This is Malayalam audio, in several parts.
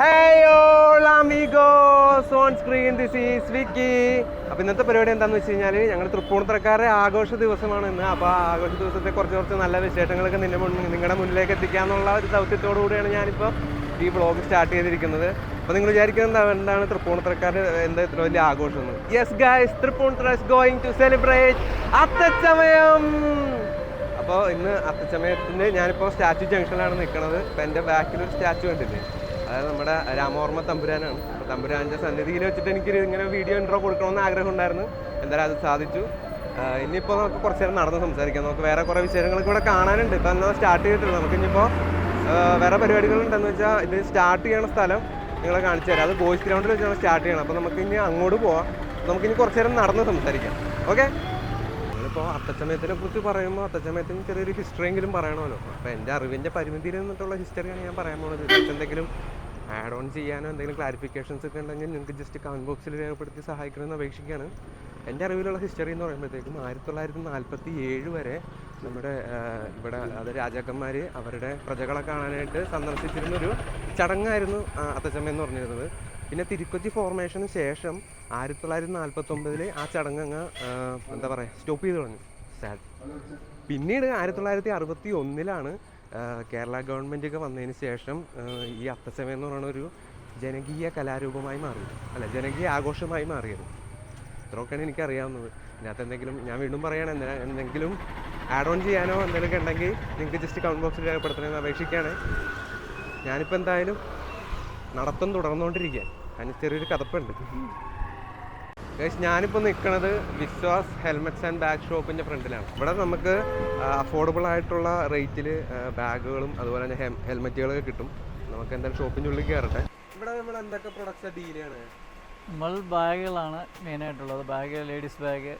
Hey all amigos on screen this is Vicky അപ്പോൾ ഇന്നത്തെ പരിപാടി എന്താണെന്ന് വെച്ച് കഴിഞ്ഞാൽ ഞങ്ങൾ തൃപ്പൂണിത്തറക്കാരുടെ ആഘോഷ ദിവസമാണ് ഇന്ന്. അപ്പോൾ ആഘോഷ ദിവസത്തെ കുറച്ച് കുറച്ച് നല്ല വിശേഷങ്ങളൊക്കെ മുന്നിൽ നിങ്ങളുടെ മുന്നിലേക്ക് എത്തിക്കാമെന്നുള്ള ഒരു ദൗത്യത്തോടു കൂടിയാണ് ഞാനിപ്പോൾ ഈ ബ്ലോഗ് സ്റ്റാർട്ട് ചെയ്തിരിക്കുന്നത്. അപ്പോൾ നിങ്ങൾ വിചാരിക്കുന്നത് എന്താ- എന്താണ് തൃപ്പൂണിത്തറക്കാർ എന്താ ഇത്ര വലിയ ആഘോഷം എന്ന്? Yes guys Thrippunithura is going to celebrate Athachamayam. അപ്പോൾ ഇന്ന് അത്തച്ചമയത്തിന് ഞാനിപ്പോൾ സ്റ്റാച്യു ജംഗ്ഷനിലാണ് നിൽക്കുന്നത് അപ്പോൾ എന്റെ ബാക്കിൽ ഒരു സ്റ്റാച്ചു കണ്ടില്ലേ? അതായത് നമ്മുടെ രാമവർമ്മ തമ്പുരാനാണ്. അപ്പോൾ തമ്പുരാന്റെ സന്നിധിയിൽ വെച്ചിട്ട് എനിക്ക് ഇങ്ങനെ വീഡിയോ ഇൻട്രോ കൊടുക്കണമെന്ന് ആഗ്രഹം ഉണ്ടായിരുന്നു എന്തായാലും അത് സാധിച്ചു. ഇനിയിപ്പോൾ നമുക്ക് കുറച്ച് നേരം നടന്ന് സംസാരിക്കാം. നമുക്ക് വേറെ കുറേ വിഷയങ്ങളൊക്കെ ഇവിടെ കാണാനുണ്ട്. ഇപ്പം എന്നാൽ സ്റ്റാർട്ട് ചെയ്തിട്ടുണ്ട് നമുക്ക് ഇനിയിപ്പോൾ വേറെ പരിപാടികളുണ്ടെന്ന് വെച്ചാൽ ഇത് സ്റ്റാർട്ട് ചെയ്യണ സ്ഥലം നിങ്ങളെ കാണിച്ചു തരാം. അത് ബോയ്സ് ഗ്രൗണ്ടിൽ വെച്ചാണ് സ്റ്റാർട്ട് ചെയ്യണം അപ്പോൾ നമുക്ക് ഇനി അങ്ങോട്ട് പോവാം. നമുക്ക് ഇനി കുറച്ച് നേരം നടന്ന് സംസാരിക്കാം. ഓക്കെ ഇപ്പോൾ അത്തച്ചമയത്തിനെ കുറിച്ച് പറയുമ്പോൾ അത്തച്ചമയത്തിന് ചെറിയൊരു ഹിസ്റ്ററിയെങ്കിലും പറയണമല്ലോ. അപ്പോൾ എന്റെ അറിവിന്റെ പരിമിതിയിൽ നിന്നിട്ടുള്ള ഹിസ്റ്ററിയാണ് ഞാൻ പറയാൻ പോകുന്നത് എന്തെങ്കിലും ആഡ് ഓൺ ചെയ്യാനോ എന്തെങ്കിലും ക്ലാരിഫിക്കേഷൻസ് ഒക്കെ ഉണ്ടെങ്കിൽ നിങ്ങൾക്ക് ജസ്റ്റ് കമന്റ് ബോക്സിൽ രേഖപ്പെടുത്തി സഹായിക്കണമെന്ന് അപേക്ഷിക്കുകയാണ്. എന്റെ അറിവിലുള്ള ഹിസ്റ്ററി എന്ന് പറയുമ്പോഴത്തേക്കും ആയിരത്തി തൊള്ളായിരത്തി നാൽപ്പത്തി ഏഴ് വരെ നമ്മുടെ ഇവിടെ അത് രാജാക്കന്മാർ അവരുടെ പ്രജകളെ കാണാനായിട്ട് സന്ദർശിച്ചിരുന്നൊരു ചടങ്ങായിരുന്നു അത്തച്ചമ്മ എന്ന് പറഞ്ഞിരുന്നത്. പിന്നെ തിരുക്കൊച്ചി ഫോർമേഷന് ശേഷം ആയിരത്തി തൊള്ളായിരത്തി നാൽപ്പത്തൊമ്പതിൽ ആ ചടങ്ങ് അങ്ങ് എന്താ പറയുക സ്റ്റോപ്പ് ചെയ്ത് തുടങ്ങി സാഡ് പിന്നീട് ആയിരത്തി തൊള്ളായിരത്തി അറുപത്തി ഒന്നിലാണ് കേരള ഗവൺമെന്റ് ഒക്കെ വന്നതിന് ശേഷം ഈ അത്തച്ചമയം എന്ന് പറയുന്ന ഒരു ജനകീയ കലാരൂപമായി മാറി. അല്ല ജനകീയ ആഘോഷമായി മാറിയത്. ഇത്രയൊക്കെയാണ് എനിക്കറിയാവുന്നത് ഇതിനകത്ത് എന്തെങ്കിലും ഞാൻ വീണ്ടും പറയണം എന്താ എന്തെങ്കിലും ആഡ് ഓൺ ചെയ്യാനോ എന്തെങ്കിലുമൊക്കെ ഉണ്ടെങ്കിൽ നിങ്ങൾക്ക് ജസ്റ്റ് കമന്റ് ബോക്സിൽ രേഖപ്പെടുത്തണമെന്ന് അപേക്ഷിക്കുകയാണ്. ഞാനിപ്പോൾ എന്തായാലും നടത്തം തുടർന്നുകൊണ്ടിരിക്കുക അതിന് ചെറിയൊരു കഥപ്പുണ്ട്. ഞാനിപ്പോൾ നിൽക്കുന്നത് വിശ്വാസ് ഹെൽമെറ്റ്സ് ആൻഡ് ബാഗ് ഷോപ്പിന്റെ ഫ്രണ്ടിലാണ്. ഇവിടെ നമുക്ക് അഫോർഡബിൾ ആയിട്ടുള്ള റേറ്റിൽ ബാഗുകളും അതുപോലെ തന്നെ ഹെൽമെറ്റുകളൊക്കെ കിട്ടും. നമുക്ക് എന്തായാലും ഷോപ്പിന്റെ ഉള്ളിൽ കയറട്ടെ ഇവിടെ നമ്മൾ എന്തൊക്കെ പ്രൊഡക്ട്സ് ഡീൽ ചെയ്യണേ? നമ്മൾ ബാഗുകളാണ് മെയിനായിട്ടുള്ളത് bag ladies bag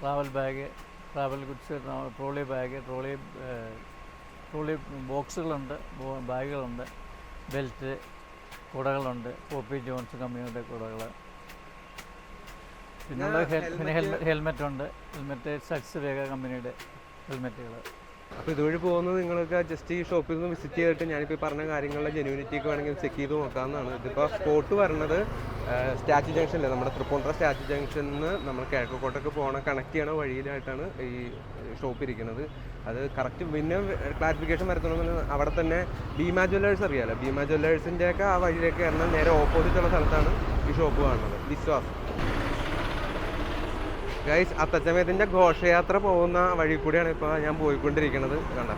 travel bag travel goods trolley bag trolley trolley ബോക്സുകളുണ്ട് ബാഗുകളുണ്ട്. ബെൽറ്റ് കുടകളുണ്ട്. പോപ്പി ജോൺസ് കമ്പനിയുടെ കുടകൾ പിന്നുള്ള പിന്നെ ഹെൽമെറ്റ്. ഉണ്ട് ഹെൽമെറ്റ് സക്സ് വേഗ കമ്പനിയുടെ ഹെൽമെറ്റുകൾ അപ്പോൾ ഇതുവഴി പോകുന്നത് നിങ്ങൾക്ക് ജസ്റ്റ് ഈ ഷോപ്പിൽ നിന്ന് വിസിറ്റ് ചെയ്തിട്ട് ഞാനിപ്പോൾ ഈ പറഞ്ഞ കാര്യങ്ങളുടെ ജെനുവിനിറ്റി ഒക്കെ വേണമെങ്കിൽ ചെക്ക് ചെയ്ത് നോക്കാവുന്നതാണ്. ഇതിപ്പോൾ സ്പോട്ട് വരുന്നത് സ്റ്റാച്ചു ജംഗ്ഷനിലെ നമ്മുടെ തൃപ്പൂണിത്തുറ സ്റ്റാച്ചു ജംഗ്ഷനിൽ നിന്ന് നമ്മൾ കിഴക്കോട്ടൊക്കെ പോകണ കണക്ട് ചെയ്യണ വഴിയിലായിട്ടാണ് ഈ ഷോപ്പ് ഇരിക്കുന്നത്. അത് കറക്റ്റ് പിന്നെ ക്ലാരിഫിക്കേഷൻ വരുത്തണമെന്ന് അവിടെ തന്നെ ഭീമ ജ്വല്ലേഴ്സ് അറിയാലോ? ഭീമ ജ്വല്ലേഴ്സിന്റെയൊക്കെ ആ വഴിയിലേക്ക് കയറണം നേരെ ഓപ്പോസിറ്റ് ഉള്ള സ്ഥലത്താണ് ഈ ഷോപ്പ് കാണുന്നത്. വിശ്വാസ്. ഗൈസ് അത്തച്ചമയത്തിന്റെ ഘോഷയാത്ര പോകുന്ന വഴി കൂടിയാണ് ഇപ്പോൾ ഞാൻ പോയിക്കൊണ്ടിരിക്കുന്നത്. കണ്ട?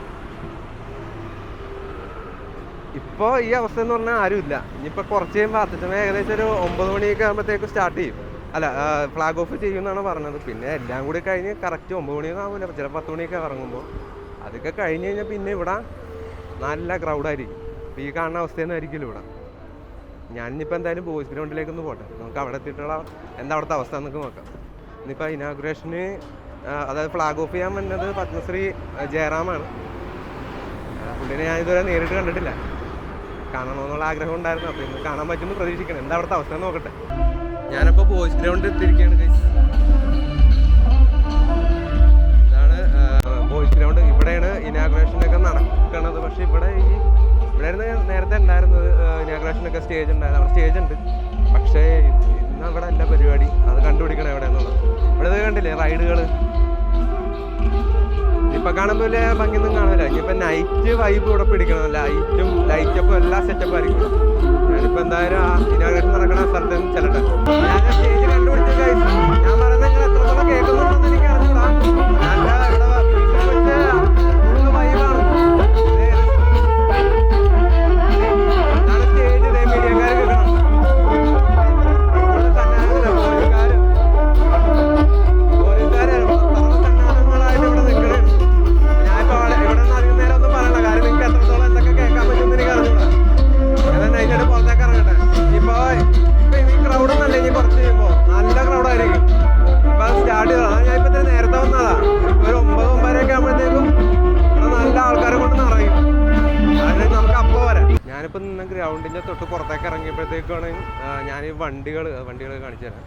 ഇപ്പോൾ ഈ അവസ്ഥ എന്ന് പറഞ്ഞാൽ ആരുമില്ല ഇനിയിപ്പോൾ കുറച്ച് കഴിയുമ്പോൾ അത്തച്ചമയം ഏകദേശം ഒരു ഒമ്പത് മണിയൊക്കെ ആകുമ്പോഴത്തേക്ക് സ്റ്റാർട്ട് ചെയ്യും. അല്ല ഫ്ലാഗ് ഓഫ് ചെയ്യുമെന്നാണ് പറഞ്ഞത്. പിന്നെ എല്ലാം കൂടി കഴിഞ്ഞ് കറക്റ്റ് ഒമ്പത് മണിയൊന്നും ആവില്ല ചിലപ്പോൾ പത്ത് മണിയൊക്കെ ഇറങ്ങുമ്പോൾ അതൊക്കെ കഴിഞ്ഞ് കഴിഞ്ഞാൽ പിന്നെ ഇവിടെ നല്ല ക്രൗഡായിരിക്കും അപ്പോൾ ഈ കാണുന്ന അവസ്ഥയൊന്നും ആയിരിക്കില്ല ഇവിടെ. ഞാനിപ്പോൾ എന്തായാലും ബോയ്സ് ഗ്രൗണ്ടിലേക്കൊന്ന് പോട്ടെ. നമുക്ക് അവിടെ എത്തിയിട്ടുള്ള എന്താ അവിടുത്തെ അവസ്ഥ എന്നൊക്കെ നോക്കാം. ഇന്നിപ്പോൾ ഇനാഗുറേഷന് അതായത് ഫ്ലാഗ് ഓഫ് ചെയ്യാൻ വന്നത് പത്മശ്രീ ജയറാമാണ്. പുള്ളിനെ ഞാൻ ഇതുവരെ നേരിട്ട് കണ്ടിട്ടില്ല. കാണണമെന്നുള്ള ആഗ്രഹം ഉണ്ടായിരുന്നു. അപ്പോൾ ഇന്ന് കാണാൻ പറ്റുമെന്ന് പ്രതീക്ഷിക്കണം എന്താ അവിടുത്തെ അവസ്ഥ നോക്കട്ടെ. ഞാനിപ്പോൾ ബോയ്സ് ഗ്രൗണ്ടിൽ എത്തിയിരിക്കുകയാണ്. ഇതാണ് ബോയ്സ് ഗ്രൗണ്ട് ഇവിടെയാണ് ഇനാഗുറേഷനൊക്കെ നടക്കുന്നത്. പക്ഷേ ഇവിടെ ഈ ഇവിടെ നേരത്തെ ഉണ്ടായിരുന്നത് ഇനാഗുറേഷനൊക്കെ സ്റ്റേജ് ഉണ്ടായിരുന്നു. അവിടെ സ്റ്റേജ് ഉണ്ട്. പക്ഷേ ഇന്ന് അവിടെ അല്ല പരിപാടി. അത് കണ്ടുപിടിക്കണം എവിടെയെന്നുള്ളത്. ഇവിടെ കണ്ടില്ലേ റൈഡുകൾ ഇപ്പൊ കാണുമ്പോൾ ഭംഗിയൊന്നും കാണില്ല ഇനിയിപ്പോ നൈറ്റ് വൈബ് ഇവിടെ പിടിക്കണം. ലൈറ്റും ലൈറ്റപ്പും എല്ലാ സെറ്റപ്പും ആയിരിക്കും ഞാനിപ്പോ എന്തായാലും ആ ഇനാഗ്രേഷൻ നടക്കണ സ്ഥലത്ത് ചെല്ലട്ടെ. ഞാൻ സ്റ്റേജ് കണ്ടുപിടിച്ച. ഞാൻ നിങ്ങൾ എത്രത്തോളം കേൾക്കുന്നുണ്ടെന്ന് എനിക്ക് അറിഞ്ഞൂടാ. ഞാനിപ്പോൾ നിന്ന് ഗ്രൗണ്ടിന്റെ തൊട്ട് പുറത്തേക്ക് ഇറങ്ങിയപ്പോഴത്തേക്കാണ് ഞാൻ ഈ വണ്ടികൾ വണ്ടികൾ കാണിച്ചു തരാം.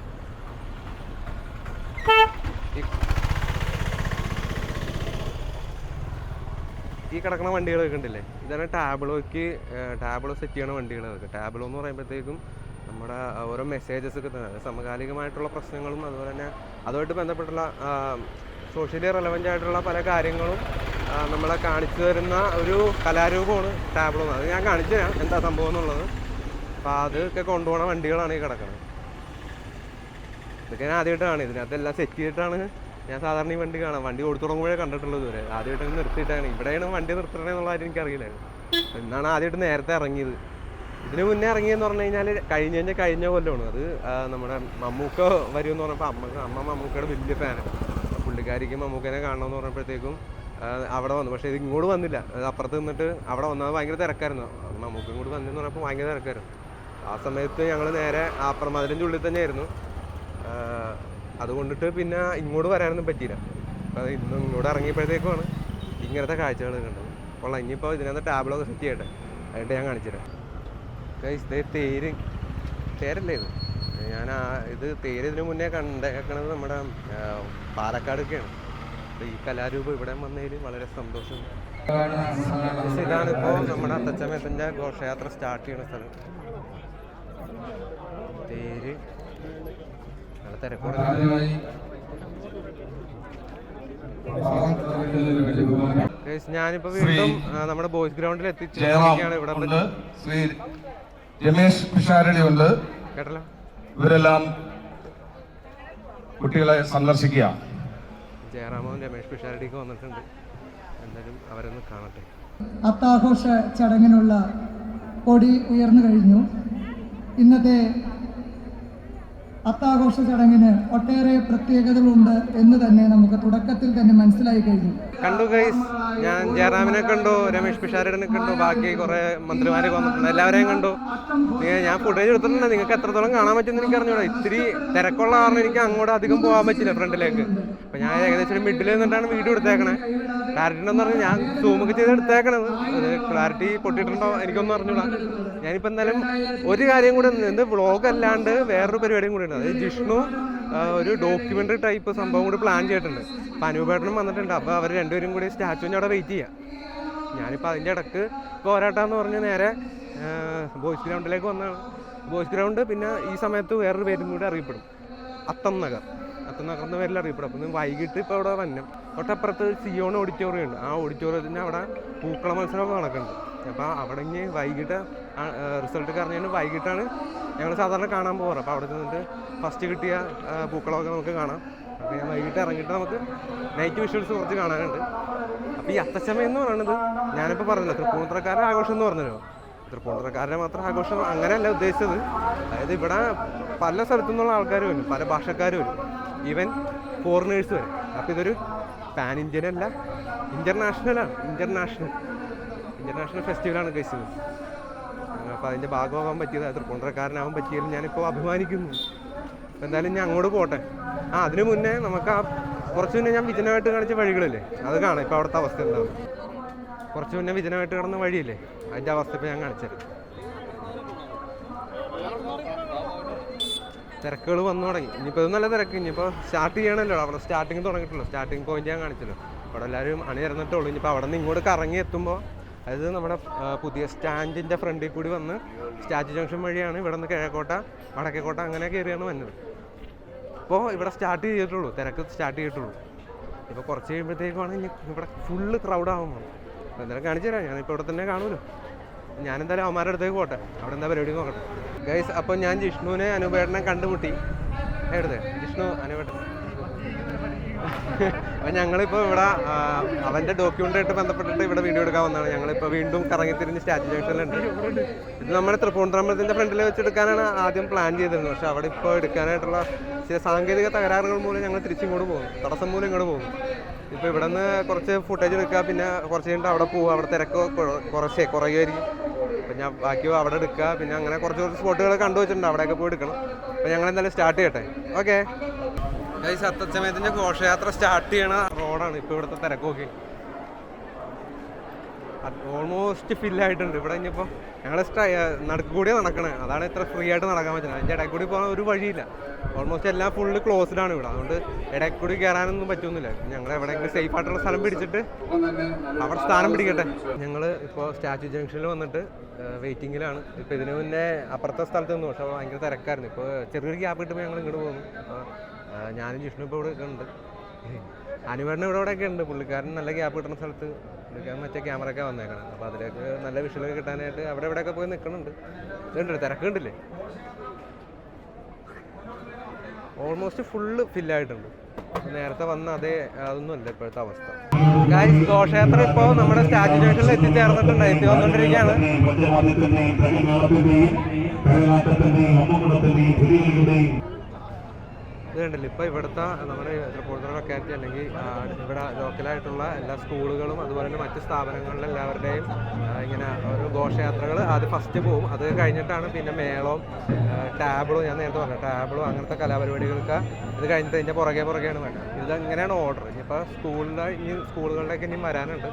ഈ കിടക്കുന്ന വണ്ടികളൊക്കെ ഉണ്ടല്ലേ? ഇതാണ് ടാബ്ലോയ്ക്ക് ടാബ്ലോ സെറ്റ് ചെയ്യണ വണ്ടികൾ അതൊക്കെ ടാബ്ലോ എന്ന് പറയുമ്പോഴത്തേക്കും നമ്മുടെ ഓരോ മെസ്സേജസ് ഒക്കെ തന്നെ. സമകാലികമായിട്ടുള്ള പ്രശ്നങ്ങളും അതുപോലെ തന്നെ അതുമായിട്ട് ബന്ധപ്പെട്ടുള്ള സോഷ്യലി റെലവന്റ് ആയിട്ടുള്ള പല കാര്യങ്ങളും നമ്മളെ കാണിച്ചു തരുന്ന ഒരു കലാരൂപമാണ് ടാബ്ലോ. അത് ഞാൻ കാണിച്ചു തരാം എന്താ സംഭവം എന്നുള്ളത്. അപ്പോൾ അതൊക്കെ കൊണ്ടുപോകുന്ന വണ്ടികളാണ് ഈ കിടക്കുന്നത് ഇതൊക്കെ ഞാൻ ആദ്യമായിട്ടാണ്. ഇതിനകത്തെല്ലാം സെറ്റ് ചെയ്തിട്ടാണ് ഞാൻ സാധാരണ ഈ വണ്ടി കാണാം വണ്ടി ഓടി തുടങ്ങുമ്പോഴേ കണ്ടിട്ടുള്ളത് ഇതുവരെ. ആദ്യമായിട്ട് നിർത്തിയിട്ടാണ്. ഇവിടെയാണ് വണ്ടി നിർത്തണേ എന്നുള്ള കാര്യം എനിക്കറിയില്ലായിരുന്നു എന്നാണ് ആദ്യമായിട്ട് നേരത്തെ ഇറങ്ങിയത്. ഇതിന് മുന്നേ ഇറങ്ങിയെന്ന് പറഞ്ഞു കഴിഞ്ഞാൽ കഴിഞ്ഞ കഴിഞ്ഞ കഴിഞ്ഞ കൊല്ലമാണ്. അത് നമ്മുടെ മമ്മൂക്ക വരുമെന്ന് പറഞ്ഞപ്പോൾ അമ്മ അമ്മ മമ്മൂക്കയുടെ വലിയ ഫാനാണ് പുള്ളിക്കാരിക്ക് മമ്മൂക്കനെ കാണണമെന്ന് പറഞ്ഞപ്പോഴത്തേക്കും അവിടെ വന്നു. പക്ഷേ ഇത് ഇങ്ങോട്ട് വന്നില്ല. അത് അപ്പുറത്ത് നിന്നിട്ട് അവിടെ വന്നത് ഭയങ്കര തിരക്കായിരുന്നു. നമുക്ക് ഇങ്ങോട്ട് വന്നെന്ന് പറഞ്ഞപ്പോൾ ഭയങ്കര തിരക്കായിരുന്നു. ആ സമയത്ത് ഞങ്ങൾ നേരെ അപ്പുറം മതിലിന്റെ ഉള്ളിൽ തന്നെയായിരുന്നു അതുകൊണ്ടിട്ട് പിന്നെ ഇങ്ങോട്ട് വരാനൊന്നും പറ്റിയില്ല. അപ്പോൾ ഇന്ന് ഇങ്ങോട്ട് ഇറങ്ങിയപ്പോഴത്തേക്കുമാണ് ഇങ്ങനത്തെ കാഴ്ചകൾ കണ്ടത്. കൊള്ളാം ഇനിയിപ്പോൾ ഇതിനകത്ത് ടാബ്ലൊക്കെ സെറ്റ് ചെയ്യട്ടെ? അതിട്ട് ഞാൻ കാണിച്ചുതരാം. ദേ തേര്. തേരല്ലേ ഇത്? ഞാൻ ഇത് തേര് ഇതിന് മുന്നേ കണ്ടേക്കണത് നമ്മുടെ പാലക്കാടൊക്കെയാണ്. അപ്പോൾ ഈ കലാരൂപം ഇവിടെ വന്നതിൽ വളരെ സന്തോഷം. ഇതാണ് ഇപ്പോ നമ്മുടെ അത്തച്ചമയത്തിന്റെ ഘോഷയാത്ര സ്റ്റാർട്ട് ചെയ്യുന്ന സ്ഥലം. പേര്. തിരക്കോട് ഞാനിപ്പോ വീണ്ടും നമ്മുടെ ബോയ്സ് ഗ്രൗണ്ടിൽ എത്തിച്ചേരാണ് ഇവിടെ ശ്രീ രമേശ് പിഷാരണി ഉണ്ട്. കേട്ടല്ലോ? ഇവരെല്ലാം കുട്ടികളെ സന്ദർശിക്കുക. ജയറാമവും രമേഷ് പിഷാരടിയൊക്കെ വന്നിട്ടുണ്ട്. എന്തായാലും അവരൊന്ന് കാണട്ടെ. അത്താഘോഷ ചടങ്ങിനുള്ള കൊടി ഉയർന്നു കഴിഞ്ഞു. ഇന്നത്തെ അത്താഘോഷ ചടങ്ങിന് ഒട്ടേറെ പ്രത്യേകതകളുണ്ട് എന്ന് തന്നെ നമുക്ക് തുടക്കത്തിൽ തന്നെ മനസ്സിലായി കഴിഞ്ഞു. കണ്ടു ഗൈസ് ഞാൻ ജയറാമിനെ കണ്ടു രമേഷ് പിഷാരടിനെ കണ്ടു ബാക്കി കുറെ മന്ത്രിമാരെ വന്നിട്ടുണ്ട്. എല്ലാവരെയും കണ്ടു. ഞാൻ ഫുട്ടേജ് എടുത്തിട്ടുണ്ട്. നിങ്ങൾക്ക് എത്രത്തോളം കാണാൻ പറ്റുമെന്ന് എനിക്ക് അറിഞ്ഞൂടാ ഇത്തിരി തിരക്കുള്ള കാരണം എനിക്ക് അങ്ങോട്ട് അധികം പോകാൻ പറ്റില്ല ഫ്രണ്ടിലേക്ക്. അപ്പൊ ഞാൻ ഏകദേശം മിഡിൽ നിന്നിട്ടാണ് വീഡിയോ എടുത്തേക്കണേ. ക്ലാരിറ്റി എന്ന് പറഞ്ഞാൽ ഞാൻ സൂമൊക്കെ ചെയ്ത് എടുത്തേക്കണത്. ക്ലാരിറ്റി പൊട്ടിയിട്ടുണ്ടോ എനിക്കൊന്നും അറിഞ്ഞൂടാ. ഞാനിപ്പോ എന്തായാലും ഒരു കാര്യം കൂടെ എന്ത് വ്ളോഗ് അല്ലാണ്ട് വേറൊരു പരിപാടിയും കൂടി ഉണ്ട് അതായത് ജിഷ്ണു ഒരു ഡോക്യുമെന്ററി ടൈപ്പ് സംഭവം കൂടി പ്ലാൻ ചെയ്തിട്ടുണ്ട്. അപ്പോൾ അനൂപേട്ടനും വന്നിട്ടുണ്ട്. അപ്പോൾ അവർ രണ്ടുപേരും കൂടി സ്റ്റാച്ചുവിന്റെ അവിടെ വെയിറ്റ് ചെയ്യാം. ഞാനിപ്പോൾ അതിന്റെ ഇടയ്ക്ക് പോരാട്ടാന്ന് പറഞ്ഞ് നേരെ ബോയ്സ് ഗ്രൗണ്ടിലേക്ക് വന്നതാണ് ബോയ്സ് ഗ്രൗണ്ട് പിന്നെ ഈ സമയത്ത് വേറൊരു പേരും കൂടി അറിയപ്പെടും. അത്തം നഗർ. അത്തം നഗർ എന്ന പേരിൽ അറിയപ്പെടും. അപ്പം വൈകിട്ട് ഇപ്പോൾ അവിടെ വന്നം. തൊട്ടപ്പുറത്ത് സിയോൺ ഓഡിറ്റോറിയം ഉണ്ട്. ആ ഓഡിറ്റോറിയത്തിന്റെ അവിടെ പൂക്കള മത്സരം നടക്കുന്നുണ്ട്. അപ്പോൾ അവിടെ ഇനി വൈകിട്ട് റിസൾട്ട് അറിഞ്ഞാൽ വൈകിട്ടാണ് ഞങ്ങൾ സാധാരണ കാണാൻ പോകാറ് അപ്പോൾ അവിടെ നിന്നിട്ട് ഫസ്റ്റ് കിട്ടിയ പൂക്കളൊക്കെ നമുക്ക് കാണാം. അപ്പോൾ ഞാൻ വൈകിട്ട് ഇറങ്ങിയിട്ട് നമുക്ക് നൈറ്റ് വിഷ്വൽസ് കുറച്ച് കാണാനുണ്ട്. അപ്പോൾ ഈ അത്തച്ചമയം എന്ന് പറയുന്നത് ഞാനിപ്പോൾ പറഞ്ഞല്ലോ തൃപ്പൂണിത്തറക്കാരുടെ ആഘോഷം എന്ന് പറഞ്ഞല്ലോ. തൃപ്പൂണിത്തറക്കാരുടെ മാത്രം ആഘോഷം അങ്ങനെയല്ല ഉദ്ദേശിച്ചത്. അതായത് ഇവിടെ പല സ്ഥലത്തു നിന്നുള്ള ആൾക്കാർ വരും പല ഭാഷക്കാർ വരും. ഈവൻ ഫോറിനേഴ്സ് വരും. അപ്പോൾ ഇതൊരു പാൻ ഇന്ത്യൻ അല്ല ഇന്റർനാഷണലാണ് ഇന്റർനാഷണൽ ഇന്റർനാഷണൽ ഫെസ്റ്റിവലാണ് കഴിച്ചത് അപ്പോൾ അതിന്റെ ഭാഗമാകാൻ പറ്റിയത് തൃപ്പൂണിത്തറക്കാരനാവാൻ പറ്റിയതിൽ ഞാനിപ്പോൾ അഭിമാനിക്കുന്നു. എന്തായാലും ഞാൻ അങ്ങോട്ട് പോട്ടെ. ആ അതിനു മുന്നേ നമുക്ക് ആ കുറച്ച് മുന്നേ ഞാൻ വിജനമായിട്ട് കാണിച്ച വഴികളില്ലേ? അത് കാണാം. ഇപ്പോൾ അവിടുത്തെ അവസ്ഥ എന്താണ്? കുറച്ച് മുന്നേ വിജനമായിട്ട് കിടന്ന വഴിയില്ലേ? അതിന്റെ അവസ്ഥ ഇപ്പോൾ ഞാൻ കാണിച്ചത് തിരക്കുകൾ വന്നു തുടങ്ങി. ഇനിയിപ്പോൾ ഇത് നല്ല തിരക്ക്. ഇനിയിപ്പോൾ സ്റ്റാർട്ട് ചെയ്യണമല്ലോ അവിടെ സ്റ്റാർട്ടിങ് തുടങ്ങിയിട്ടുള്ളൂ. സ്റ്റാർട്ടിങ് പോയിന്റ് ഞാൻ കാണിച്ചല്ലോ. അവിടെ എല്ലാവരും അണിയിറന്നിട്ടുള്ളൂ ഇനിയിപ്പോൾ അവിടെ നിന്ന് ഇങ്ങോട്ട് കറങ്ങി എത്തുമ്പോൾ അതായത് നമ്മുടെ പുതിയ സ്റ്റാൻഡിന്റെ ഫ്രണ്ടിൽ കൂടി വന്ന് സ്റ്റാച്യു ജംഗ്ഷൻ വഴിയാണ് ഇവിടെ നിന്ന് കിഴക്കോട്ട വടക്കേക്കോട്ട അങ്ങനെ കയറിയാണ് വന്നത്. ഇപ്പോൾ ഇവിടെ സ്റ്റാർട്ട് ചെയ്തിട്ടുള്ളൂ തിരക്ക് സ്റ്റാർട്ട് ചെയ്തിട്ടുള്ളൂ. ഇപ്പോൾ കുറച്ച് കഴിയുമ്പോഴത്തേക്കുമാണ് ഇനി ഇവിടെ ഫുള്ള് ക്രൗഡ് ആകുമ്പോൾ എന്തായാലും കാണിച്ചു തരാം ഞാനിപ്പോൾ ഇവിടെ തന്നെ കാണുമല്ലോ ഞാനെന്തായാലും അവന്മാരുടെ അടുത്തേക്ക് പോട്ടെ അവിടെ എന്താ പരിപാടി നോക്കട്ടെ. ഗൈസ് അപ്പോൾ ഞാൻ ജിഷ്ണുവിനെ അനുപേട്ടനെ കണ്ടുമുട്ടി. എവിടുത്തെ ജിഷ്ണു അനുപേട്ടൻ അപ്പം ഞങ്ങളിപ്പോൾ ഇവിടെ അവന്റെ ഡോക്യുമെന്റായിട്ട് ബന്ധപ്പെട്ടിട്ട് ഇവിടെ വീഡിയോ എടുക്കാൻ വന്നതാണ്. ഞങ്ങളിപ്പോൾ വീണ്ടും കറങ്ങിത്തിരിഞ്ഞ് സ്റ്റാച്യു ജംഗ്ഷനിലുണ്ട്. ഇത് നമ്മുടെ തൃപ്പൂണിത്തറമ്പലത്തിന്റെ ഫ്രണ്ടിൽ വെച്ച് എടുക്കാനാണ് ആദ്യം പ്ലാൻ ചെയ്തിരുന്നത്. പക്ഷേ അവിടെ ഇപ്പോൾ എടുക്കാനായിട്ടുള്ള ചില സാങ്കേതിക തകരാറുകൾ മൂലം ഞങ്ങൾ തിരിച്ചിങ്ങോട്ട് പോകും തടസ്സം മൂലം ഇങ്ങോട്ട് പോകും ഇപ്പോൾ ഇവിടെ നിന്ന് കുറച്ച് ഫുട്ടേജ് എടുക്കുക പിന്നെ കുറച്ച് കഴിഞ്ഞിട്ട് അവിടെ പോവുക. അവിടെ തിരക്ക് കുറച്ചേ കുറയുമായിരിക്കും. അപ്പം ഞാൻ ബാക്കി അവിടെ എടുക്കുക. പിന്നെ അങ്ങനെ കുറച്ച് കുറച്ച് സ്പോട്ടുകൾ കണ്ടു വെച്ചിട്ടുണ്ട് അവിടെയൊക്കെ പോയി എടുക്കണം. അപ്പോൾ ഞങ്ങൾ എന്തായാലും സ്റ്റാർട്ട് ചെയ്യട്ടെ. ഓക്കെ. ഈ സത്തച്ചമയത്തിന്റെ ഘോഷയാത്ര സ്റ്റാർട്ട് ചെയ്യണ റോഡാണ്. ഇപ്പോൾ ഇവിടുത്തെ തിരക്കൊക്കെ ഓൾമോസ്റ്റ് ഫില്ലായിട്ടുണ്ട് ഇവിടെ ഇനിയിപ്പോൾ ഞങ്ങളെ നടുക്ക് കൂടിയാണ് നടക്കണേ. അതാണ് ഇത്ര ഫ്രീ ആയിട്ട് നടക്കാൻ പറ്റുന്നത്. അതിന്റെ ഇടയിൽ കൂടി പോകാൻ ഒരു വഴിയില്ല. ഓൾമോസ്റ്റ് എല്ലാം ഫുള്ള് ക്ലോസ്ഡ് ആണ് ഇവിടെ. അതുകൊണ്ട് ഇടയിൽ കൂടി കയറാനൊന്നും പറ്റുന്നില്ല ഞങ്ങൾ എവിടെയെങ്കിലും സേഫ് ആയിട്ടുള്ള സ്ഥലം പിടിച്ചിട്ട് അവിടെ സ്ഥാനം പിടിക്കട്ടെ. ഞങ്ങൾ ഇപ്പോൾ സ്റ്റാച്യു ജംഗ്ഷനിൽ വന്നിട്ട് വെയിറ്റിങ്ങിലാണ് ഇപ്പോൾ ഇതിനു മുന്നേ അപ്പുറത്തെ സ്ഥലത്ത് നിന്നു. പക്ഷേ ഭയങ്കര തിരക്കായിരുന്നു. ഇപ്പോൾ ചെറിയൊരു ഗ്യാപ്പ് കിട്ടുമ്പോൾ ഞങ്ങൾ ഇങ്ങോട്ട് പോകുന്നു. ഞാനും ജിഷ്ണു ഇപ്പോൾ ഇവിടെ ഉണ്ട് അനുവേട്ടൻ ഇവിടെ ഇവിടെയൊക്കെ ഉണ്ട്. പുള്ളിക്കാരൻ നല്ല ഗ്യാപ്പ് കിട്ടുന്ന സ്ഥലത്ത് പുള്ളിക്കാരൻ മറ്റേ ക്യാമറ ഒക്കെ വന്നേക്കണം. അപ്പോൾ അതിലേക്ക് നല്ല വിഷ്വലൊക്കെ കിട്ടാനായിട്ട് അവിടെ ഇവിടെയൊക്കെ പോയി നിൽക്കുന്നുണ്ട്. ഇതുണ്ട് തിരക്കുണ്ടല്ലേ? ഓൾമോസ്റ്റ് ഫുള്ള് ഫില്ലായിട്ടുണ്ട് നേരത്തെ വന്ന അതേ അതൊന്നുമല്ല ഇപ്പോഴത്തെ അവസ്ഥ. ഗായ്സ് ഘോഷയാത്ര ഇപ്പോൾ നമ്മുടെ സ്റ്റാച്യു ജംഗ്ഷനിൽ എത്തിച്ചേർന്നിട്ടുണ്ട്. എത്തി വന്നുകൊണ്ടിരിക്കുകയാണ് ഭരതനാട്യത്തിന്റെയും അപകടത്തിന്റെയും ഇത് ഇപ്പോൾ ഇവിടുത്തെ നമ്മുടെ തൃപ്പൂണിത്തുറ ലൊക്കാലിറ്റി അല്ലെങ്കിൽ ഇവിടെ ലോക്കലായിട്ടുള്ള എല്ലാ സ്കൂളുകളും അതുപോലെ തന്നെ മറ്റ് സ്ഥാപനങ്ങളിലെ എല്ലാവരുടെയും ഇങ്ങനെ ഒരു ഘോഷയാത്രകൾ അത് ഫസ്റ്റ് പോവും. അത് കഴിഞ്ഞിട്ടാണ് പിന്നെ മേളവും ടാബിളും ഞാൻ നേരത്തെ പറഞ്ഞു ടാബിളും അങ്ങനത്തെ കലാപരിപാടികൾക്ക് ഇത് കഴിഞ്ഞിട്ട് ഇതിന്റെ പുറകെ പുറകെയാണ് വേണ്ടത്. ഇത് അങ്ങനെയാണ് ഓർഡർ ഇനിയിപ്പോൾ സ്കൂളിലെ ഇനി സ്കൂളുകളിലേക്ക് ഇനിയും വരാനുണ്ട്.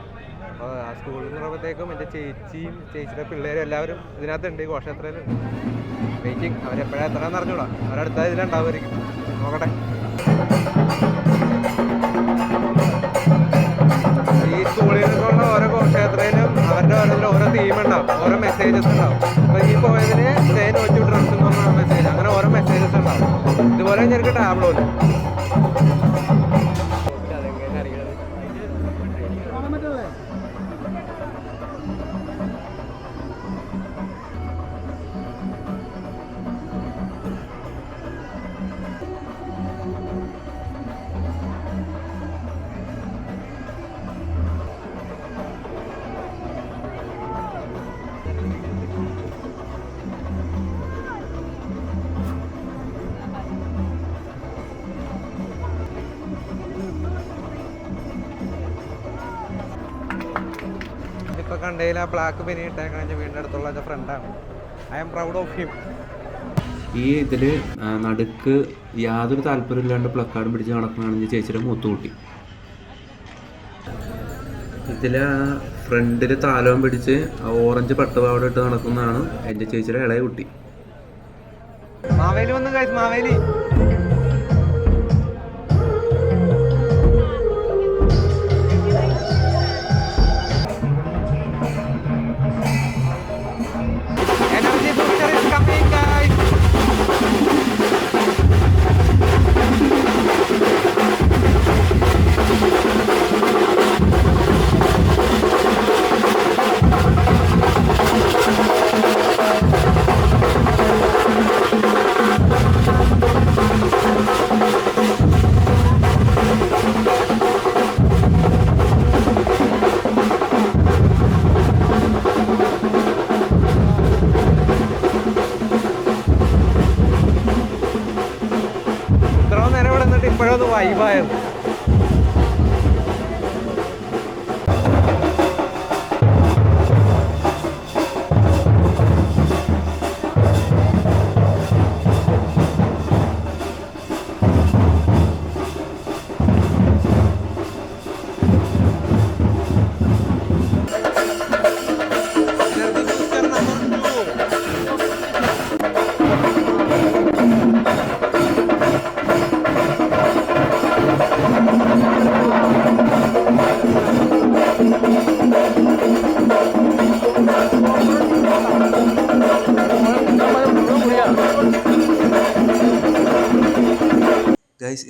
അപ്പോൾ ആ സ്കൂളിൽ നിന്ന് പറയുമ്പോഴത്തേക്കും എന്റെ ചേച്ചിയും ചേച്ചിയുടെ പിള്ളേരും എല്ലാവരും ഇതിനകത്തുണ്ട് ഈ ഘോഷയാത്രയിലുണ്ട് വെയിറ്റിംഗ് അവരെപ്പോഴാണ് എത്രയാണെന്ന് അറിഞ്ഞൂടാ. അവരടുത്ത ഇതിലുണ്ടാവുമായിരിക്കും. നോക്കട്ടെ. ഈ സ്കൂളിൽ നിന്നുള്ള ഓരോ ഘോഷയാത്രയിലും അവരുടെ ഓരോ ഓരോ തീം ഉണ്ടാവും. ഓരോ മെസ്സേജസ് ഉണ്ടാവും. അപ്പോൾ ഈ പോയതിന് തേൻ വെച്ചു ഡ്രസ്സും മെസ്സേജ് അങ്ങനെ ഓരോ മെസ്സേജസ് ഉണ്ടാവും. ഇതുപോലെ ഞങ്ങൾക്ക് ടാബ്ലോ ഇപ്പൊ കണ്ടതിൽ ആ ബ്ലാക്ക് പെനി ഇട്ടേക്കണ എന്റെ വീടിന്റെ അടുത്തുള്ള എന്റെ ഫ്രണ്ടാണ് I am proud of him ഈ ഇതിൽ നടുക്ക് യാതൊരു താല്പര്യമില്ലാണ്ട് പ്ലക്കാർഡും പിടിച്ച് നടക്കണമെന്ന് ചേച്ചിയുടെ മൂത്തുകുട്ടി ഇതിൽ ഫ്രണ്ടിൽ താലവും പിടിച്ച് ഓറഞ്ച് പട്ടുപാവട ഇട്ട് നടക്കുന്നതാണ് എന്റെ ചേച്ചിയുടെ ഇളയ കുട്ടി. മാവേലി വന്നു കഴിച്ചു മാവേലി.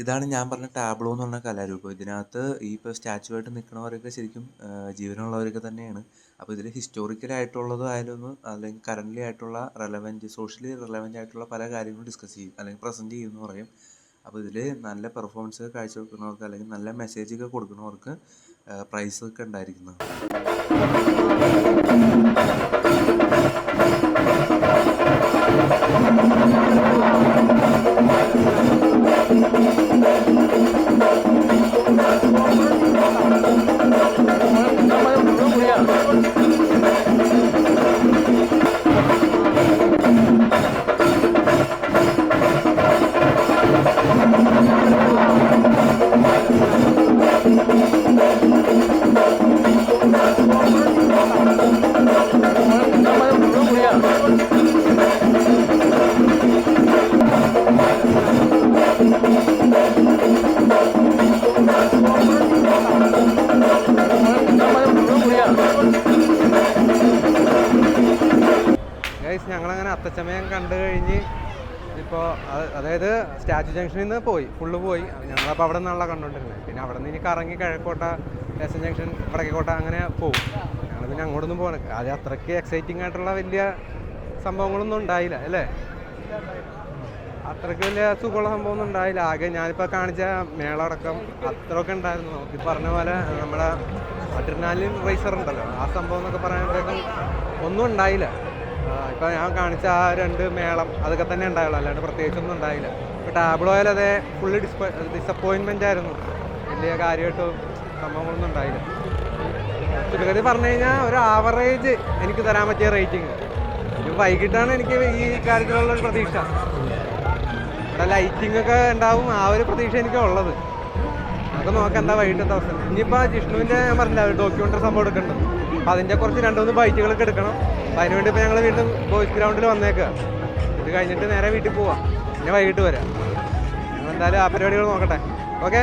ഇതാണ് ഞാൻ പറഞ്ഞ ടാബ്ലോ എന്ന് പറഞ്ഞ കലാരൂപം. ഇതിനകത്ത് ഈ ഇപ്പോൾ സ്റ്റാച്ചു ആയിട്ട് നിൽക്കുന്നവരൊക്കെ ശരിക്കും ജീവനുള്ളവരൊക്കെ തന്നെയാണ്. അപ്പോൾ ഇതിൽ ഹിസ്റ്റോറിക്കൽ ആയിട്ടുള്ളതോ ആയാലും അല്ലെങ്കിൽ കറന്റ്ലി ആയിട്ടുള്ള റെലവന്റ് സോഷ്യലി റെലവന്റ് ആയിട്ടുള്ള പല കാര്യങ്ങളും ഡിസ്കസ് ചെയ്യും അല്ലെങ്കിൽ പ്രസന്റ് ചെയ്യും എന്ന് പറയും. അപ്പോൾ ഇതിൽ നല്ല പെർഫോമൻസ് കാഴ്ചവെക്കുന്നവർക്ക് അല്ലെങ്കിൽ നല്ല മെസ്സേജ് ഒക്കെ കൊടുക്കുന്നവർക്ക് പ്രൈസ് ഒക്കെ ഉണ്ടായിരിക്കുന്നത് ഞങ്ങളപ്പോൾ അവിടെ നിന്നാണല്ലോ കണ്ടുകൊണ്ടിരുന്നത് പിന്നെ അവിടെ നിന്ന് ഇനി കറങ്ങി കിഴക്കോട്ട എസ് എൻ ജംഗ്ഷൻ വടക്കേക്കോട്ട അങ്ങനെ പോകും ഞങ്ങൾ പിന്നെ അങ്ങോട്ടൊന്നും പോകണം അത് അത്രയ്ക്ക് എക്സൈറ്റിംഗ് ആയിട്ടുള്ള വലിയ സംഭവങ്ങളൊന്നും ഉണ്ടായില്ല അല്ലേ? അത്രയ്ക്ക് വലിയ സുഖമുള്ള സംഭവം ഒന്നും ഉണ്ടായില്ല. ആകെ ഞാനിപ്പോൾ കാണിച്ച മേളടക്കം അത്രയൊക്കെ ഉണ്ടായിരുന്നു. നമുക്ക് പറഞ്ഞ പോലെ നമ്മുടെ അഡ്രിനാലിൻ റൈസർ ഉണ്ടല്ലോ. ആ സംഭവം എന്നൊക്കെ പറയുമ്പോഴേക്കും ഒന്നും ഉണ്ടായില്ല. ഇപ്പം ഞാൻ കാണിച്ച ആ രണ്ട് മേളം അതൊക്കെ തന്നെ ഉണ്ടായുള്ളൂ. അല്ലാണ്ട് പ്രത്യേകിച്ചൊന്നും ഉണ്ടായില്ല. ഇപ്പോൾ ടാബ്ലോയിൽ അതേ ഫുള്ള് ഡിസ്പോ ഡിസപ്പോയിൻമെന്റ് ആയിരുന്നു. വലിയ കാര്യമായിട്ട് സംഭവങ്ങളൊന്നും ഉണ്ടായില്ല. ചുരുക്കത്തിൽ പറഞ്ഞു കഴിഞ്ഞാൽ ഒരു ആവറേജ് എനിക്ക് തരാൻ പറ്റിയ റേറ്റിംഗ് വൈകിട്ടാണ് എനിക്ക് ഈ കാര്യത്തിലുള്ള ഒരു പ്രതീക്ഷ. ഇവിടെ ലൈറ്റിംഗ് ഒക്കെ ഉണ്ടാവും ആ ഒരു പ്രതീക്ഷ എനിക്ക് ഉള്ളത് നമുക്ക് നോക്കാം എന്താ വൈകിട്ടത്തെ അവസ്ഥ. ഇനിയിപ്പോൾ ജിഷ്ണുവിന്റെ ഞാൻ പറഞ്ഞില്ല ഒരു ഡോക്യുമെന്ററി സംഭവം എടുക്കുന്നുണ്ട് അപ്പോൾ അതിന്റെ കുറച്ച് രണ്ട് മൂന്ന് ബൈറ്റുകളൊക്കെ എടുക്കണം. അപ്പോൾ അതിനുവേണ്ടി ഇപ്പോൾ ഞങ്ങൾ വീണ്ടും ബോയ്സ് ഗ്രൗണ്ടിൽ വന്നേക്കുക ഇത് കഴിഞ്ഞിട്ട് നേരെ വീട്ടിൽ പോവാം. പിന്നെ വൈകിട്ട് വരാം. ഞങ്ങൾ എന്തായാലും ആ പരിപാടികൾ നോക്കട്ടെ. Okay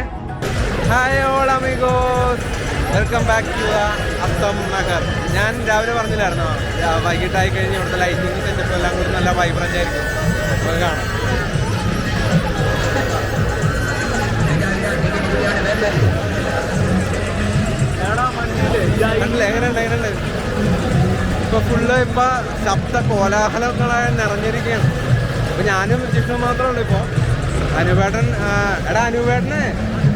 hi all amigos welcome back to Atham Nagar ഞാൻ രാവിലെ പറഞ്ഞില്ലായിരുന്നോ? വൈകിട്ടായി കഴിഞ്ഞ് ഇവിടുത്തെ ലൈറ്റിംഗ് സെറ്റപ്പ് എല്ലാം കൂടി നല്ല വൈബ്രന്റ് ആയിരിക്കും. നമുക്ക് കാണാം. കണ്ടില്ലേ? എങ്ങനെയുണ്ട്? എങ്ങനെയുണ്ട്? ഇപ്പൊ ഫുള്ള് ഇപ്പൊ ശബ്ദ കോലാഹലങ്ങളായി നിറഞ്ഞിരിക്കുകയാണ്. അപ്പൊ ഞാനും ജിഷ്ണു മാത്രമേ ഉള്ളൂ ഇപ്പോൾ അനുപേട്ടൻ എടാ അനുപേട്ടന്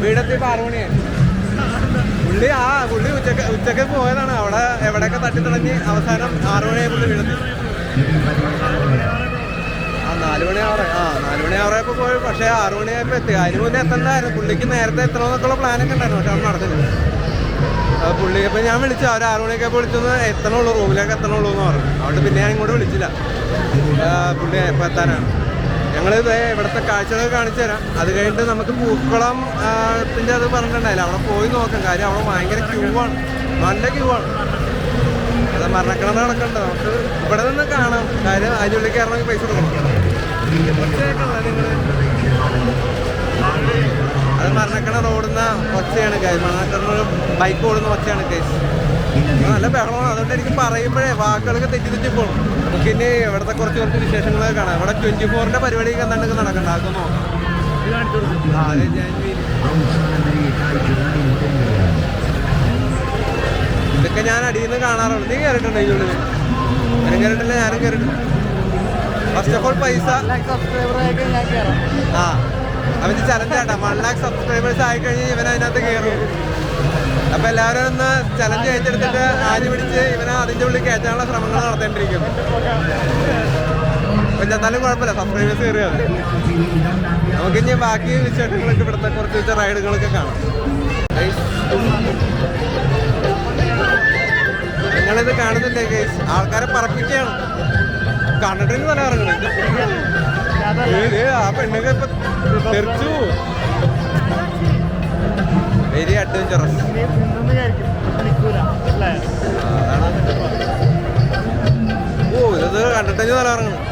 വീടെത്തി മണിയായി. പുള്ളി ആ പുള്ളി ഉച്ചയ്ക്ക് ഉച്ചയ്ക്ക് പോയതാണ്. അവിടെ എവിടെയൊക്കെ തട്ടി തുടങ്ങി അവസാനം ആറുമണിയായി പുള്ളി വീടെത്തി. ആ നാല് മണി ആവറേ ആ നാല് മണി ആവറയപ്പോൾ പോയി. പക്ഷേ ആറുമണിയായപ്പോൾ എത്തി. അതിന് മുന്നേ എത്തണ്ടായിരുന്നു. പുള്ളിക്ക് നേരത്തെ എത്തണമെന്നൊക്കെയുള്ള പ്ലാനൊക്കെ ഉണ്ടായിരുന്നു പക്ഷെ അവിടെ നടന്നില്ല. പുള്ളി ഇപ്പം ഞാൻ വിളിച്ചു അവർ ആറു മണിയൊക്കെ വിളിച്ചൊന്ന് എത്തണുള്ളൂ റൂമിലേക്ക് എത്തണുള്ളൂ എന്ന് പറഞ്ഞു. അതുകൊണ്ട് പിന്നെ ഞാൻ ഇങ്ങോട്ട് വിളിച്ചില്ല. പുള്ളി എപ്പോൾ എത്താനാണ്. ഞങ്ങൾ ഇവിടുത്തെ കാഴ്ചകൾ കാണിച്ചു തരാം. അത് കഴിഞ്ഞിട്ട് നമുക്ക് പൂക്കുളം പിന്നെ അത് പറഞ്ഞിട്ടുണ്ടായില്ല? അവിടെ പോയി നോക്കാം. കാര്യം അവിടെ ഭയങ്കര ക്യൂ ആണ്. നല്ല ക്യൂ ആണ്. അത് മരണക്കിണർ നടക്കണ്ട? നമുക്ക് ഇവിടെ നിന്ന് കാണാം. കാര്യം അതിനുള്ളിൽ കയറണമെങ്കിൽ പൈസ കൊടുക്കണം. നിങ്ങൾ അത് മരണക്കിണർ ഓടുന്ന ഒച്ചയാണ് കേസ് മരണക്കിണർ ബൈക്ക് ഓടുന്ന ഒച്ചയാണ് കേസ് നല്ല ബഹളമാണ്. അതുകൊണ്ട് എനിക്ക് പറയുമ്പോഴേ വാക്കുകളൊക്കെ തെറ്റി തെറ്റി പോകും. നമുക്ക് ഇനി ഇവിടുത്തെ കുറച്ച് കുറച്ച് വിശേഷങ്ങളൊക്കെ കാണാം. ഇവിടെ ട്വന്റി ഫോറിന്റെ പരിപാടിയൊക്കെ എന്താണ് നടക്കണ്ട. അതൊക്കെ നോക്കാം. ആ. ഇതൊക്കെ ഞാൻ അടിയിൽ നിന്ന് കാണാറുണ്ട്. നീ കയറിയിട്ടുണ്ടോ ഇതിനുള്ളിൽ ഞാനും കയറിയിട്ടില്ല ഞാനും കയറിട്ടുണ്ട് ഫസ്റ്റ് ഓഫ് ഓൾ പൈസ. ആ. അവന് ചലഞ്ച് ആട്ടാ. വൺ ലാക്ക് സബ്സ്ക്രൈബേഴ്സ് ആയി കഴിഞ്ഞാൽ ഇവൻ അതിനകത്ത് കയറും അപ്പൊ എല്ലാവരും ഒന്ന് ചലഞ്ച് ഏറ്റെടുത്തിട്ട് ആഞ്ഞു പിടിച്ച് ഇവനെ അതിന്റെ ഉള്ളിൽ കയറ്റാനുള്ള ശ്രമങ്ങൾ നടത്തേണ്ടിയിരിക്കും പിന്നെ എന്നാലും കുഴപ്പമില്ല. സബ്സ്ക്രൈബേഴ്സ് കയറിയത് നമുക്കിനി ബാക്കി വിശേഷങ്ങളൊക്കെ ഇവിടുത്തെ കുറച്ച് വെച്ച റൈഡുകളൊക്കെ കാണാം. നിങ്ങളിത് കാണുന്നില്ലേ ആൾക്കാരെ പറപ്പിക്കുകയാണ്. കണ്ടിട്ടുണ്ട് ഇറങ്ങണേ തെറിച്ചു. വെരി അഡ്വഞ്ചറസ് ഓ ഇത് കണ്ടിട്ട് തല ഇറങ്ങണം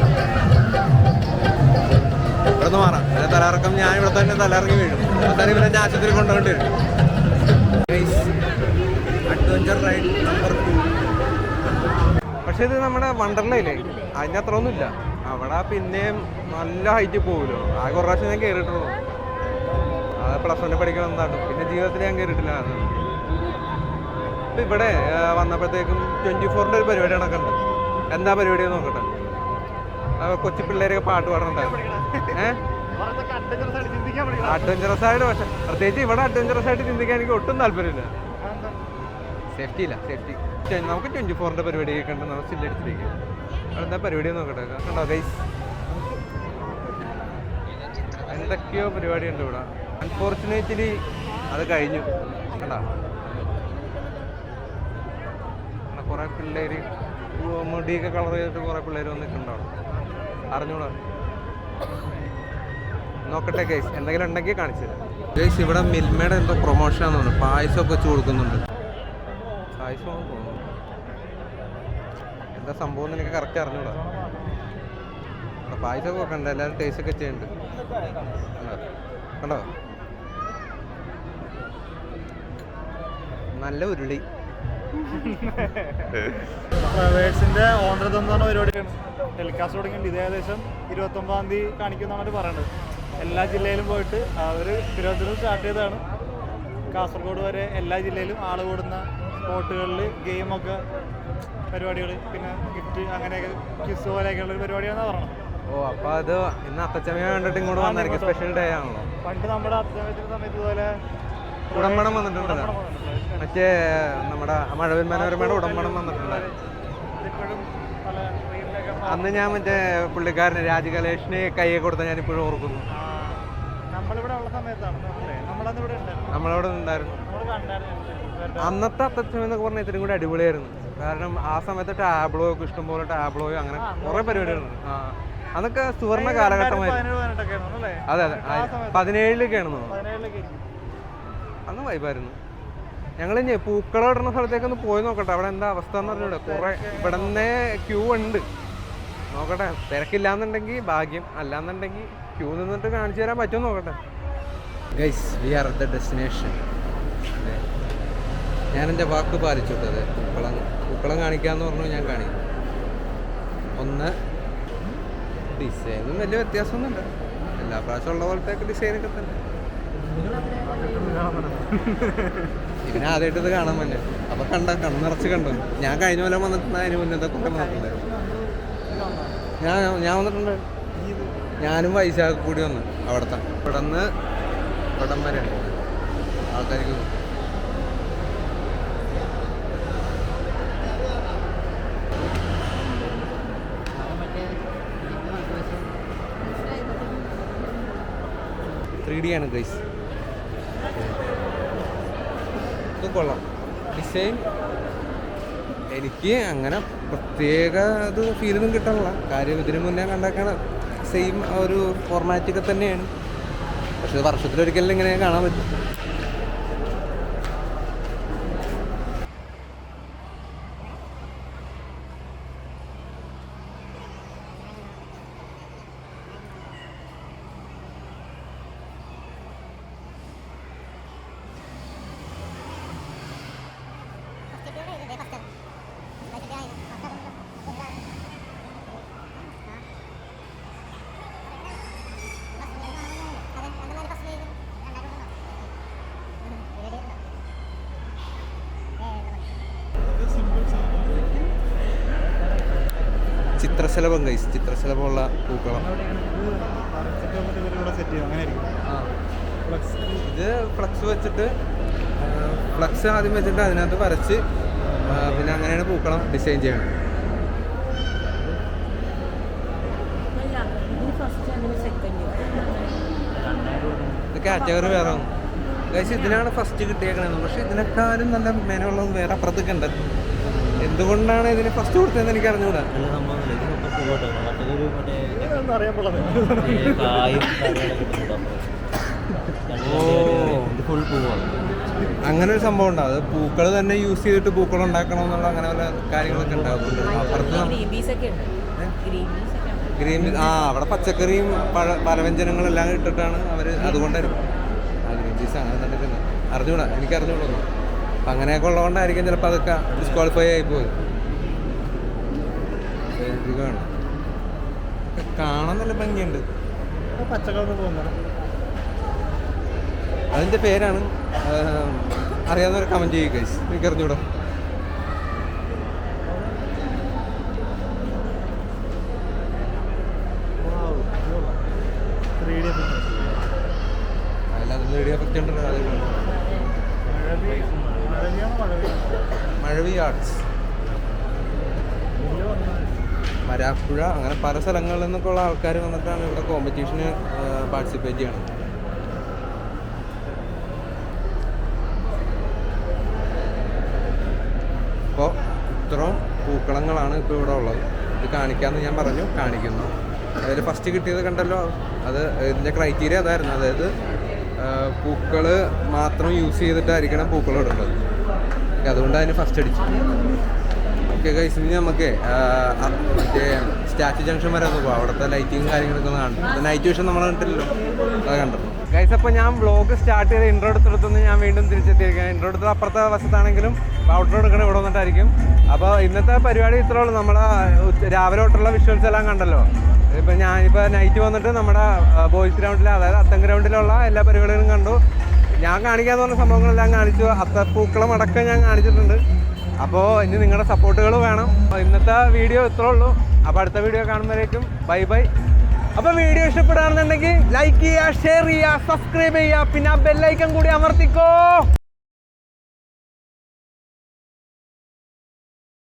ഇവിടെ നിന്ന് മാറാം പിന്നെ തലയിറക്കം ഞാൻ ഇവിടെ തന്നെ തലയിറങ്ങി വീഴും. ഇവിടെ തന്നെ ഞാൻ ആശുപത്രി കൊണ്ടുപോകേണ്ടി വരും. അഡ്വഞ്ചർ റൈഡ് നമ്പർ ടു പക്ഷെ ഇത് നമ്മുടെ വണ്ടർലയില്ലേ? അതിന്റെ അത്ര ഒന്നുമില്ല. അവിടെ പിന്നെയും നല്ല ഹൈറ്റ് പോകുമല്ലോ ആകെ ഒരു പ്രാവശ്യം ഞാൻ കയറിയിട്ടുള്ളൂ അത് പ്ലസ് വണ്ണിൽ പഠിക്കണം എന്താണ് പിന്നെ ജീവിതത്തിൽ ഞാൻ കയറിയിട്ടില്ല അത് ഇപ്പം ഇവിടെ ആ, വന്നപ്പോഴത്തേക്കും ട്വന്റി ഫോറിന്റെ ഒരു പരിപാടി നടക്കുന്നുണ്ട് എന്താ പരിപാടി നോക്കട്ടെ. ആ, കൊച്ചു പിള്ളേരൊക്കെ പാട്ട് പാടുന്നുണ്ടായിരുന്നു അഡ്വഞ്ചറസ് ആയിട്ട് പക്ഷെ പ്രത്യേകിച്ച് ഇവിടെ അഡ്വഞ്ചറസ് ആയിട്ട് ചിന്തിക്കാൻ എനിക്ക് ഒട്ടും താല്പര്യമില്ല. സേഫ്റ്റി ഇല്ല സേഫ്റ്റി നമുക്ക് ട്വന്റി ഫോറിന്റെ പരിപാടി ഉണ്ട് നമുക്ക് ചില്ലടിച്ചിരിക്കും എന്താ പരിപാടി നോക്കട്ടെ. കണ്ടോ ഗൈസ് എന്തൊക്കെയോ പരിപാടി ഉണ്ട് ഇവിടെ. അൺഫോർച്ചുനേറ്റ്ലി അത് കഴിഞ്ഞു. കണ്ടോ? കുറേ പിള്ളേർ മുടിയൊക്കെ കളർ ചെയ്തിട്ട് കുറേ പിള്ളേർ വന്നിട്ടുണ്ടാവും അറിഞ്ഞൂടാ? നോക്കട്ടെ ഗൈസ് എന്തെങ്കിലും ഉണ്ടെങ്കിൽ കാണിച്ചു കേസ് ഇവിടെ മിൽമയുടെ എന്തോ പ്രൊമോഷൻ ആണെന്ന് തോന്നുന്നു. പായസമൊക്കെ വെച്ച് കൊടുക്കുന്നുണ്ട്. പായസം എന്താ സംഭവം എന്ന് എനിക്ക് കറക്റ്റ് അറിഞ്ഞൂടാ. പായസമൊക്കെ വെക്കണ്ട എല്ലാവരും ടേസ്റ്റ് ഒക്കെ ചെയ്യുന്നുണ്ട്. കണ്ടോ? നല്ല ഉരുളി. ഫ്ലവേഴ്സിന്റെ ഓണറത് എന്ന് ടെലികാസ്റ്റ് തുടങ്ങിയിട്ടുണ്ട്. ഇത് ഏകദേശം ഇരുപത്തൊമ്പതാം തീയതി കാണിക്കുന്നതാണ് അവർ പറയുന്നത് എല്ലാ ജില്ലയിലും പോയിട്ട് അവർ തിരുവനന്തപുരം സ്റ്റാർട്ട് ചെയ്തതാണ്. കാസർഗോഡ് വരെ എല്ലാ ജില്ലയിലും ആൾ കൂടുന്ന സ്പോട്ടുകളിൽ ഗെയിമൊക്കെ പരിപാടികൾ പിന്നെ ഗിഫ്റ്റ് അങ്ങനെയൊക്കെ ക്വിസ് പോലെയൊക്കെയുള്ള ഒരു പരിപാടിയാണെന്ന് പറഞ്ഞത്. ഓ അപ്പൊ അത് ഇന്ന് അത്തച്ചമയ കണ്ടിട്ട് ഇങ്ങോട്ട് വന്നായിരിക്കും സ്പെഷ്യൽ ഡേ ആണല്ലോ. പണ്ട് നമ്മുടെ അത്യാവശ്യ സമയത്ത് ഇതുപോലെ ഉടമ്പണം വന്നിട്ടുണ്ട് മറ്റേ നമ്മുടെ മഴവിൽ മനോരമയുടെ ഉടമ്പണം വന്നിട്ടുണ്ട് അന്ന് ഞാൻ മറ്റേ പുള്ളിക്കാരന് രാജകലേഷിന് കൈയെ കൊടുത്ത ഞാൻ ഇപ്പോഴും ഓർക്കുന്നു. നമ്മളിവിടെ ഉള്ള സമയത്താണ് നമ്മളവിടെ ഉണ്ടായിരുന്നു. അന്നത്തെ അത്തച്ചമയം എന്നൊക്കെ പറഞ്ഞാൽ ഇത്തിരി കൂടി അടിപൊളിയായിരുന്നു. കാരണം ആ സമയത്ത് ടാബ്ലോ ഒക്കെ ഇഷ്ടംപോലെ ടാബ്ലോയോ അങ്ങനെ കുറെ പരിപാടികളുണ്ട്. ആ. അതൊക്കെ സുവർണ കാലഘട്ടമായിരുന്നു. അതെ അതെ. പതിനേഴിലൊക്കെയാണ് അന്ന് വൈബായിരുന്നു. ഞങ്ങൾ ഇനി പൂക്കളം ഇടുന്ന സ്ഥലത്തേക്ക് ഒന്ന് പോയി നോക്കട്ടെ. അവിടെ എന്താ അവസ്ഥ എന്ന് പറഞ്ഞൂടെ കുറെ ഇവിടെ നിന്ന് ക്യൂ ഉണ്ട്. നോക്കട്ടെ. തിരക്കില്ലാന്നുണ്ടെങ്കിൽ ഭാഗ്യം. അല്ലാന്നുണ്ടെങ്കിൽ ക്യൂ നിന്നിട്ട് കാണിച്ചു തരാൻ പറ്റുമോ നോക്കട്ടെ. Guys we are the destination ഞാൻ എന്റെ വാക്ക് പാലിച്ചു വിട്ടത് പൂക്കളം പൂക്കളം കാണിക്കാന്ന് പറഞ്ഞു ഞാൻ കാണിക്കും ഒന്ന് ഡിസൈനും വലിയ വ്യത്യാസമൊന്നുമില്ല എല്ലാ പ്രാവശ്യം ഉള്ള പോലത്തെ ഡിസൈനൊക്കെ തന്നെ. ഇവനെ ആദ്യമായിട്ട് ഇത് കാണാൻ പറ്റില്ല അപ്പൊ കണ്ട കണ്ണിറച്ച് കണ്ടു. ഞാൻ കഴിഞ്ഞ പോലെ വന്നിട്ടുണ്ട് അതിന് മുന്നത്തെ കുറെ വന്നിട്ടുണ്ടായിരുന്നു. ഞാൻ ഞാൻ വന്നിട്ടുണ്ട്. ഞാനും വൈശാഖ് കൂടി വന്ന് അവിടുത്തെ. ഇവിടെ നിന്ന് ഇവിടം വരെ. ആൾക്കാർക്ക് ത്രീ ഗൈസ് ഇത് കൊള്ളാം. ഡിസൈൻ എനിക്ക് അങ്ങനെ പ്രത്യേക ഇത് ഫീലൊന്നും കിട്ടണില്ല കാര്യം ഇതിനു മുന്നേ കണ്ടാക്കണ സെയിം ഒരു ഫോർമാറ്റൊക്കെ തന്നെയാണ്. പക്ഷേ വർഷത്തിലൊരിക്കലും ഇങ്ങനെ കാണാൻ പറ്റും. ചിത്രശലഭം കൈസ് ചിത്രശലഭമുള്ള പൂക്കളം ഇത് ഫ്ലക്സ് വെച്ചിട്ട് ഫ്ലക്സ് ആദ്യം വെച്ചിട്ട് അതിനകത്ത് വരച്ച് പിന്നെ അങ്ങനെയാണ് പൂക്കളം ഡിസൈൻ ചെയ്യണം ഇത് കാറ്റഗറി വേറെ ഗൈസ് ഇതിനാണ് ഫസ്റ്റ് കിട്ടിയേക്കണത് പക്ഷെ ഇതിനെക്കാളും നല്ല മെനുള്ളത് വേറെ അപ്പുറത്തൊക്കെ ഉണ്ട്. എന്തുകൊണ്ടാണ് ഇതിന് ഫസ്റ്റ് കൊടുത്തതെന്ന് എനിക്ക് അറിഞ്ഞുകൂടാ അങ്ങനെ ഒരു സംഭവം ഉണ്ടാവും അത് പൂക്കൾ തന്നെ യൂസ് ചെയ്തിട്ട് പൂക്കൾ ഉണ്ടാക്കണം എന്നുള്ള അങ്ങനെ പല കാര്യങ്ങളൊക്കെ ഉണ്ടാവും. അപ്പുറത്ത് ഗ്രീൻ ആ അവിടെ പച്ചക്കറിയും പഴ പലവ്യഞ്ജനങ്ങളെല്ലാം ഇട്ടിട്ടാണ് അവർ അതുകൊണ്ടായിരുന്നു ആ ഗ്രീൻ പീസ് അങ്ങനെ തന്നെ അറിഞ്ഞൂടാ? എനിക്ക് അറിഞ്ഞൂടൊന്നും അപ്പം അങ്ങനെയൊക്കെ ഉള്ളതുകൊണ്ടായിരിക്കും ചിലപ്പോൾ അതൊക്കെ ഡിസ്ക്വാളിഫൈ ആയി പോയി കാണാം. കാണാൻ നല്ല ഭംഗിയുണ്ട്. പച്ചക്കളർ പോകുന്നത്. അതിന്റെ പേരാണ് അറിയാവുന്നവർ കമന്റ് ചെയ്യുക ഗൈസ് എനിക്ക് അറിഞ്ഞൂടാ. മഴവി ഡി അല്ല അതിൽ റേഡിയോ എഫക്റ്റ് ഉണ്ടല്ലോ അതേപോലെ മഴവിയാണോ മഴവിയാണോ മഴവി ആർട്സ് മരാപ്പുഴ അങ്ങനെ പല സ്ഥലങ്ങളിൽ നിന്നൊക്കെ ഉള്ള ആൾക്കാർ വന്നിട്ടാണ് ഇവിടെ കോമ്പറ്റീഷന് പാർട്ടിസിപ്പേറ്റ് ചെയ്യണത്. അപ്പോൾ ഇത്രയും പൂക്കളങ്ങളാണ് ഇപ്പോൾ ഇവിടെ ഉള്ളത്. ഇത് കാണിക്കാമെന്ന് ഞാൻ പറഞ്ഞു കാണിക്കുന്നു. അതിൽ ഫസ്റ്റ് കിട്ടിയത് കണ്ടല്ലോ അത് ഇതിന്റെ ക്രൈറ്റീരിയ അതായിരുന്നു. അതായത് പൂക്കൾ മാത്രം യൂസ് ചെയ്തിട്ടായിരിക്കണം പൂക്കൾ ഇടേണ്ടത്. അതുകൊണ്ട് അതിന് ഫസ്റ്റ് അടിച്ചു ഓക്കെ ഗൈസ് ഇനി നമുക്ക് മറ്റേ സ്റ്റാച്ചു ജംഗ്ഷൻ വരെ ഒന്ന് പോകാം അവിടുത്തെ ലൈറ്റിങ്ങും കാര്യങ്ങളൊക്കെ ഒന്ന് കാണും നൈറ്റ് വിഷൻ നമ്മൾ കണ്ടിട്ടില്ലല്ലോ. അത് കണ്ടു? ഗൈസ് അപ്പോൾ ഞാൻ വ്ളോഗ് സ്റ്റാർട്ട് ചെയ്ത് ഇൻട്രോ എടുത്തിടത്തുനിന്ന് ഞാൻ വീണ്ടും തിരിച്ചെത്തിയിരിക്കുകയാണ്. ഇൻട്രോ എടുത്ത അപ്പുറത്തെ വശത്താണെങ്കിലും ഔട്ട്ഡോർ എടുക്കണ ഇവിടെ വന്നിട്ടായിരിക്കും. അപ്പോൾ ഇന്നത്തെ പരിപാടി ഇത്രേ ഉള്ളൂ. നമ്മുടെ രാവിലെ തൊട്ടുള്ള വിഷ്വൽസ് എല്ലാം കണ്ടല്ലോ. ഇപ്പം ഞാനിപ്പോൾ നൈറ്റ് വന്നിട്ട് നമ്മുടെ ബോയ്സ് ഗ്രൗണ്ടിലെ അതായത് അത്തം ഗ്രൗണ്ടിലുള്ള എല്ലാ പരിപാടികളും കണ്ടു. ഞാൻ കാണിക്കാന്ന് പറഞ്ഞ സംഭവങ്ങളെല്ലാം കാണിച്ചു. അത്തപ്പൂക്കളം അടക്കം ഞാൻ കാണിച്ചിട്ടുണ്ട്. അപ്പോൾ ഇനി നിങ്ങളുടെ സപ്പോർട്ടുകൾ വേണം. ഇന്നത്തെ വീഡിയോ ഇത്രേ ഉള്ളൂ. അപ്പോൾ അടുത്ത വീഡിയോ കാണുമ്പോഴേക്കും. ബൈ ബൈ അപ്പോൾ വീഡിയോ ഇഷ്ടപ്പെടുകയാണെന്നുണ്ടെങ്കിൽ ലൈക്ക് ചെയ്യുക ഷെയർ ചെയ്യുക സബ്സ്ക്രൈബ് ചെയ്യുക. പിന്നെ ആ ബെല്ലൈക്കൺ കൂടി അമർത്തിക്കോ.